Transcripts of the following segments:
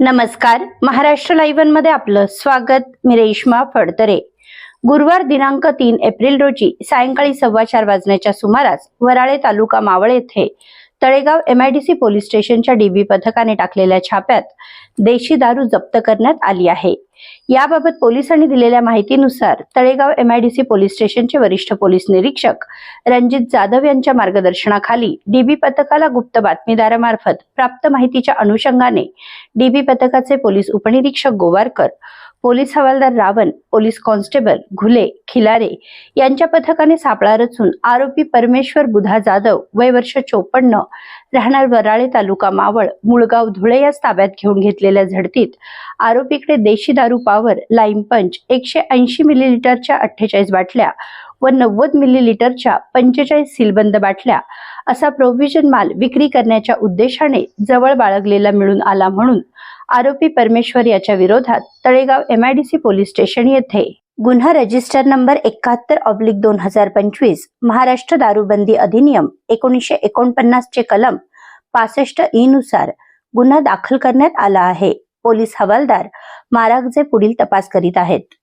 नमस्कार. महाराष्ट्र लाईव्हनमध्ये आपलं स्वागत. मी रेश्मा फडतरे. गुरुवार दिनांक तीन एप्रिल रोजी सायंकाळी सव्वा चार वाजण्याच्या सुमारास वराळे तालुका मावळ येथे तळेगाव एमआयडीसी पोलीस स्टेशनच्या डीबी पथकाने टाकलेल्या छाप्यात देशी दारू जप्त करण्यात आली आहे. याबाबत पोलिसांनी दिलेल्या माहितीनुसार तळेगाव एमआयडीसी पोलीस स्टेशनचे वरिष्ठ पोलीस निरीक्षक रणजित जाधव यांच्या मार्गदर्शनाखाली डीबी पथकाला गुप्त बातमीदारामार्फत प्राप्त माहितीच्या अनुषंगाने डीबी पथकाचे पोलीस उपनिरीक्षक गोवारकर पोलीस हवालदार रावण पोलीस कॉन्स्टेबल घुले खिलारे यांच्या पथकाने सापळा रचून आरोपी परमेश्वर बुधा जाधव वय वर्ष चोपन्न राहणार वराळे तालुका मावळ मुळगाव धुळे या ताब्यात घेऊन घेतलेल्या झडतीत आरोपीकडे देशी दारू पावर लाईम पंच एकशे ऐंशी मिलीलिटरच्या अठ्ठेचाळीस बाटल्या व नव्वद मिलीलिटरच्या पंचेचाळीस सीलबंद बाटल्या असा प्रोव्हिजन माल विक्री करण्याच्या उद्देशाने जवळ बाळगलेला मिळून आला म्हणून आरोपी परमेश्वर याच्या विरोधात तळेगाव एमआयडीसी पोलीस स्टेशन येथे गुन्हा रजिस्टर नंबर एकाहत्तर ऑब्लिक दोन हजार पंचवीस महाराष्ट्र दारूबंदी अधिनियम एकोणीसशे एकोणपन्नासचे कलम पासष्ट ई नुसार गुन्हा दाखल करण्यात आला आहे. पोलीस हवालदार मारागजे पुढील तपास करीत आहेत.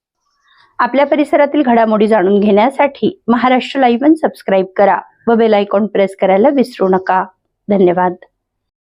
आपल्या परिसरातील घडामोडी जाणून घेण्यासाठी महाराष्ट्र लाईव्ह सबस्क्राईब करा व बेल आयकॉन प्रेस करायला विसरू नका. धन्यवाद.